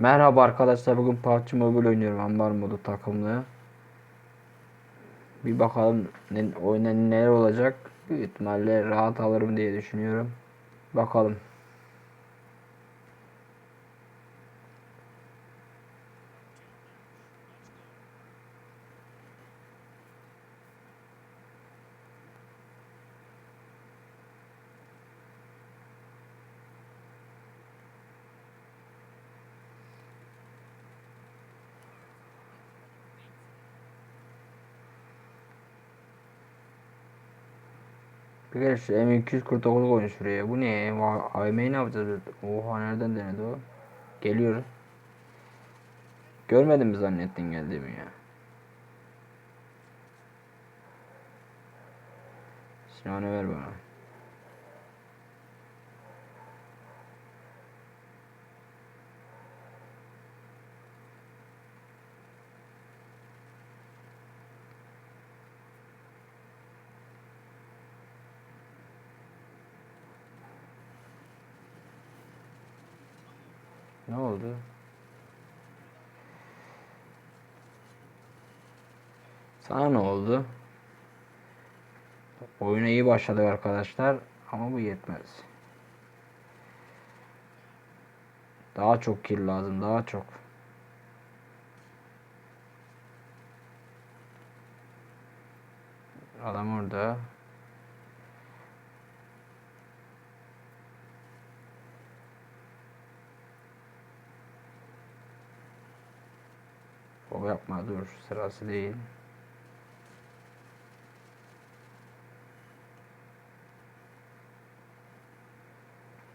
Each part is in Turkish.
Merhaba arkadaşlar bugün PUBG Mobile oynuyorum Ambar modu takımlı. Bir bakalım ne, oyuna neler olacak. Büyük ihtimalle rahat alırım diye düşünüyorum. Bakalım. Kere şu M249 koyun şuraya. Bu ne? AVM'yi ne yapacağız? Oha nereden denedi o? Geliyor. Görmedin mi zannettin geldiğimi ya? Silahını ver bana. Ne oldu? Sana ne oldu? Oyuna iyi başladık arkadaşlar ama bu yetmez. Daha çok kill lazım, daha çok. Adam orada. O yapma dur sırası değil.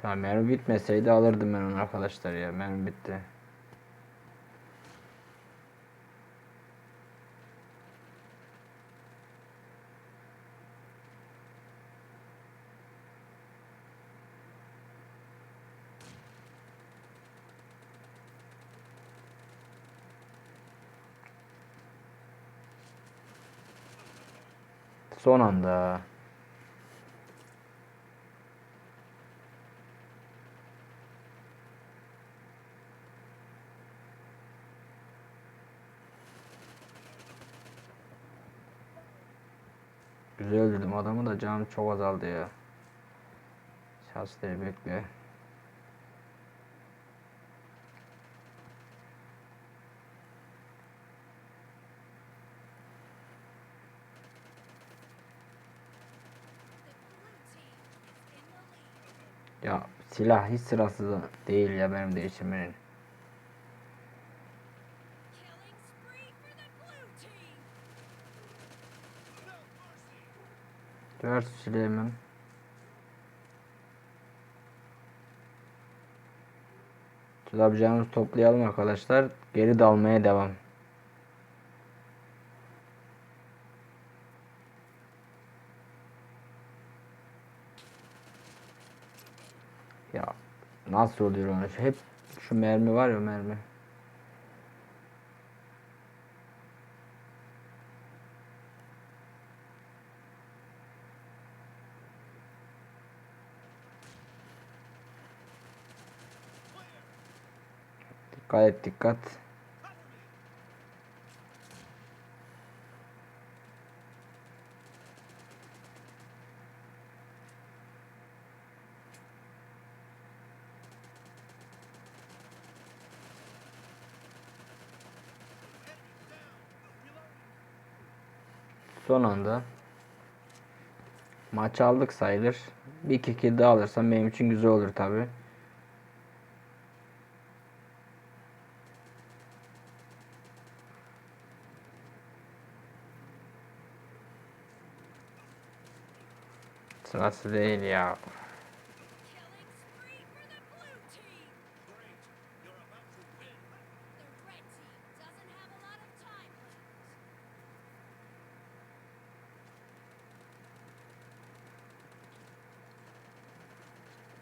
Tamam mermi bitmeseydi alırdım ben onu arkadaşlar ya mermi bitti. Son anda. Güzel öldürdüm adamı da canım çok azaldı ya. Şansları bekle. Ya silah hiç sırası değil ya benim değiştirmenin. Ver hemen. Tutabileceğimizi toplayalım arkadaşlar. Geri dalmaya devam. Ya nasıl oluyor onu? Hep şu mermi var ya mermi. Dikkat et dikkat. Son anda maç aldık sayılır. Bir iki daha alırsam benim için güzel olur tabi. Of time left.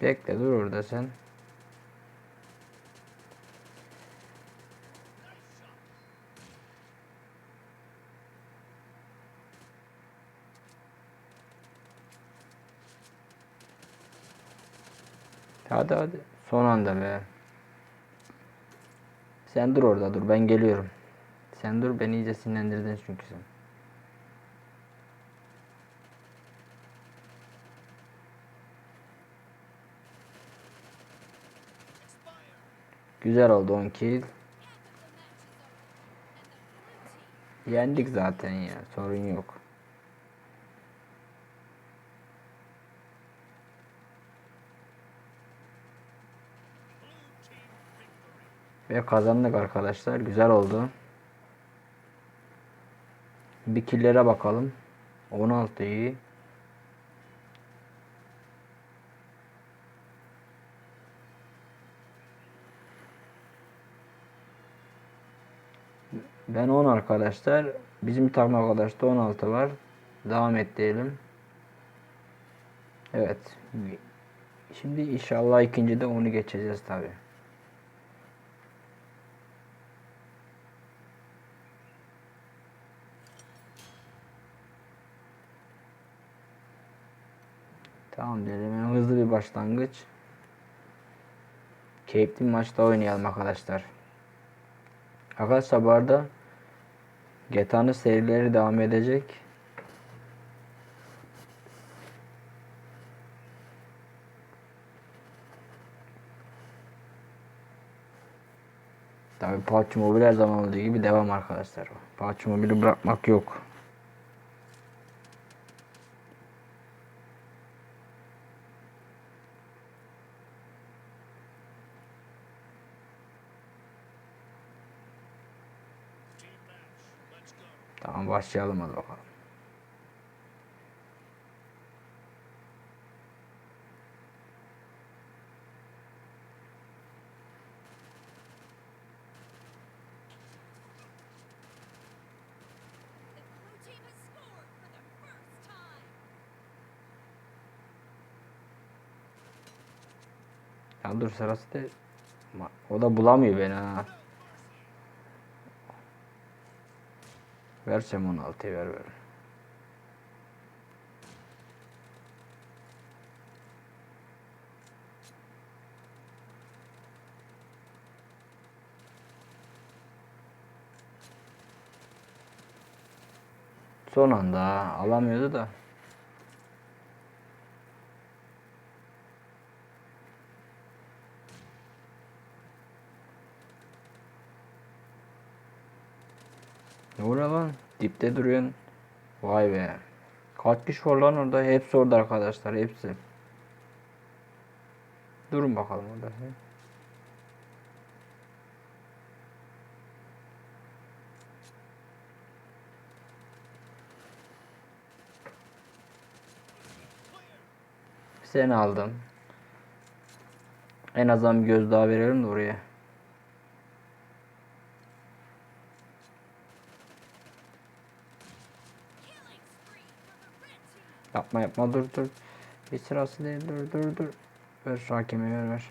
Bekle dur orada sen. Hadi hadi. Son anda be. Sen dur orada dur ben geliyorum. Sen dur beni iyice sinirlendirdin çünkü sen. Güzel oldu 10 kill. Yendik zaten ya sorun yok. Ve kazandık arkadaşlar. Güzel oldu. Bir killere bakalım. 16 iyi. Ben 10 arkadaşlar. Bizim takım arkadaşta 16 var. Devam et diyelim. Evet. Şimdi inşallah ikincide onu geçeceğiz tabi. Tamam diyelim. Yani hızlı bir başlangıç. Keyifli bir maçta oynayalım arkadaşlar. Arkadaşlar bu arada GTA'nın serileri devam edecek. Tabi PUBG Mobile her zaman olduğu gibi devam arkadaşlar. PUBG Mobile'i bırakmak yok. Başlayalım hadi bakalım. Ya dur sırası değil. O da bulamıyor beni ha. Versem 16'yı ver ver. Son anda alamıyordu da. Ne oluyor lan? Dipte duruyorsun. Vay be. Kaç kişi var lan orada? Hepsi orada arkadaşlar. Hepsi. Durun bakalım orada. Seni aldım. En azından bir göz daha verelim de oraya. Yapma yapma dur dur. Bir sırası değil dur dur dur. Ver şu hakemi ver ver.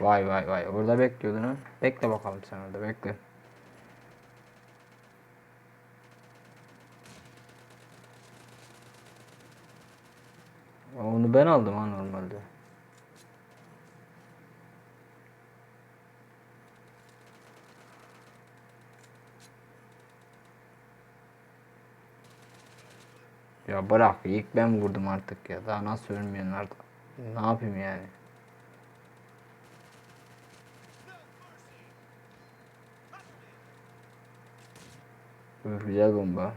Vay vay vay. Orada bekliyordun ha. Bekle bakalım sen orada bekle. Onu ben aldım ha normalde. Ya bırak ilk ben vurdum artık ya. Daha nasıl ölmüyorsun artık? Ne yapayım yani? Güzel bomba.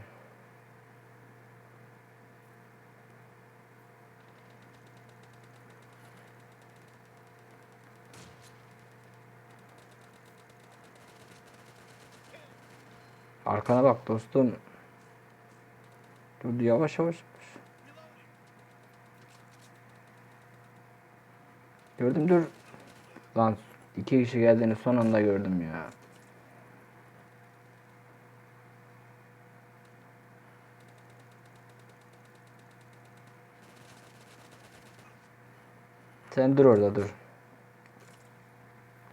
Arkana bak dostum. Dur yavaş yavaş. Gördüm dur. Lan iki kişi geldiğini son anda gördüm ya. Sen dur orada dur.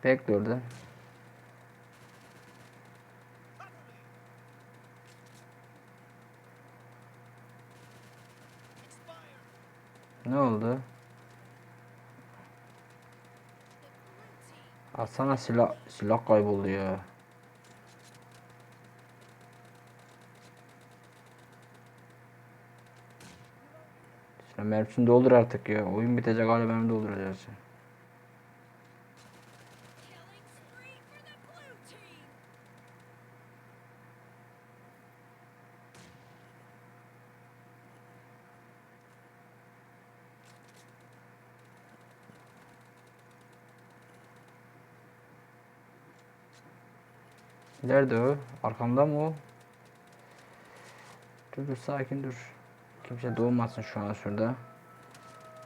Bekle orada. Ne oldu? Atsana silah silah kayboldu ya. Şimdi mermisini doldur artık ya. Oyun bitecek hala mermi dolduracağız. Nerede o? Arkamda mı o? Dur dur sakin dur. Kimse doğmasın şu an şurada.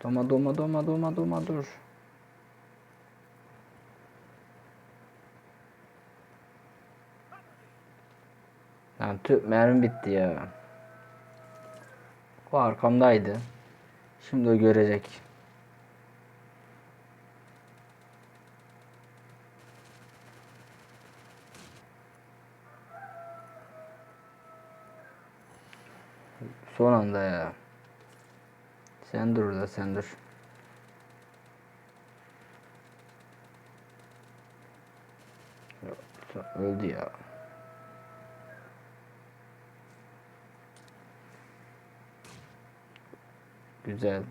Doğma doğma doğma doğma doğma dur. Lan tüh mermi bitti ya. O arkamdaydı. Şimdi o görecek. Son anda ya. Sen dur da sen dur. Öldü ya. Güzel.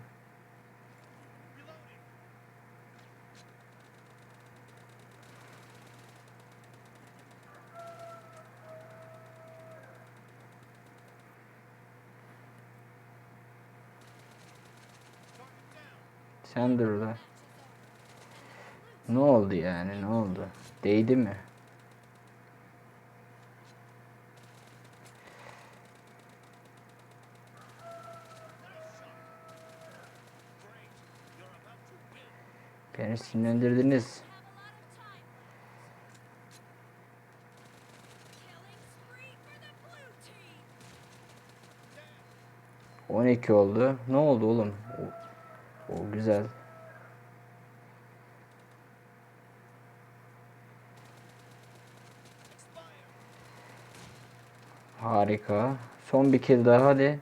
Sen dur da. Ne oldu yani ne oldu? Değdi mi? Beni sinirlendirdiniz. Team. 12 oldu. Ne oldu oğlum? O, güzel. Harika. Son bir kill daha hadi.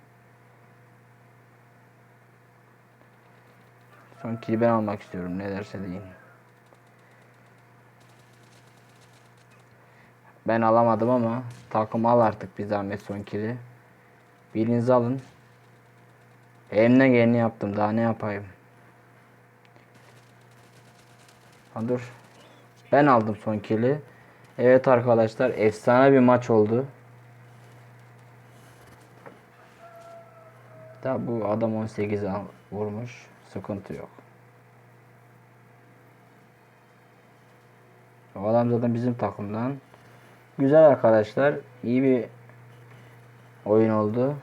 Son kill'i ben almak istiyorum. Ne derse deyin. Ben alamadım ama takım al artık bir zahmet son kill'i. Birinizi alın. Elimden geleni yaptım. Daha ne yapayım? Ha dur. Ben aldım son kill'i. Evet arkadaşlar efsane bir maç oldu. Da bu adam 18 al- vurmuş. Sıkıntı yok. O adam zaten bizim takımdan. Güzel arkadaşlar. İyi bir oyun oldu.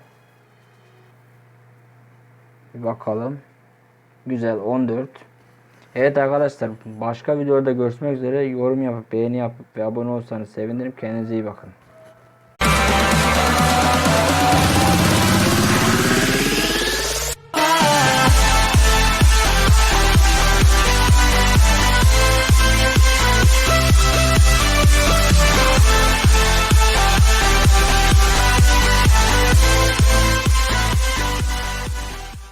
Bir bakalım. Güzel 14. Evet arkadaşlar başka videoda görüşmek üzere. Yorum yapıp beğeni yapıp ve abone olursanız sevinirim. Kendinize iyi bakın.